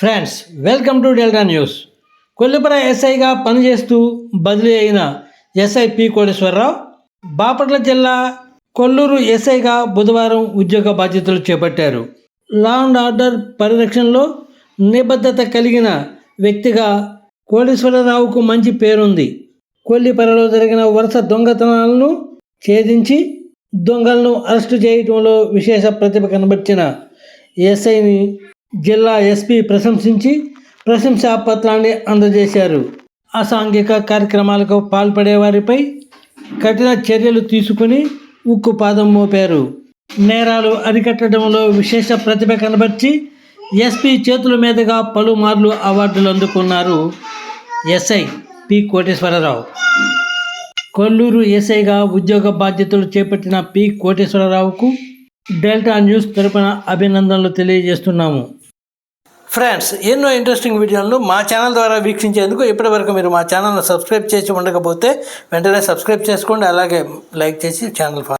Friends welcome to Delta news. Kollipara ఎస్ఐగా పనిచేస్తూ బదిలీ అయిన ఎస్ఐ పి కోటేశ్వరరావు బాపట్ల జిల్లా కొల్లూరు ఎస్ఐగా బుధవారం ఉద్యోగ బాధ్యతలు చేపట్టారు. లా అండ్ ఆర్డర్ పరిరక్షణలో నిబద్ధత కలిగిన వ్యక్తిగా కోటేశ్వరరావుకు మంచి పేరుంది. కొల్లిపరలో జరిగిన వరుస దొంగతనాలను ఛేదించి దొంగలను అరెస్టు చేయడంలో విశేష ప్రతిభ కనబర్చిన ఎస్ఐని జిల్లా ఎస్పీ ప్రశంసించి ప్రశంసా పత్రాన్ని అందజేశారు. అసాంఘిక కార్యక్రమాలకు పాల్పడే వారిపై కఠిన చర్యలు తీసుకుని ఉక్కు పాదం మోపారు. నేరాలు అరికట్టడంలో విశేష ప్రతిభ కనబర్చి ఎస్పీ చేతుల మీదుగా పలుమార్లు అవార్డులు అందుకున్నారు S I P Koteswararao. Kolluru ఎస్ఐగా ఉద్యోగ బాధ్యతలు చేపట్టిన పి కోటేశ్వరరావుకు డెల్టా న్యూస్ తరపున అభినందనలు తెలియజేస్తున్నాము. ఫ్రెండ్స్ ఎన్నో ఇంట్రెస్టింగ్ వీడియోలను మా ఛానల్ ద్వారా వీక్షించేందుకు ఇప్పటివరకు మీరు మా ఛానల్ను సబ్స్క్రైబ్ చేసి ఉండకపోతే వెంటనే సబ్స్క్రైబ్ చేసుకోండి అలాగే లైక్ చేసి ఛానల్ ఫాలో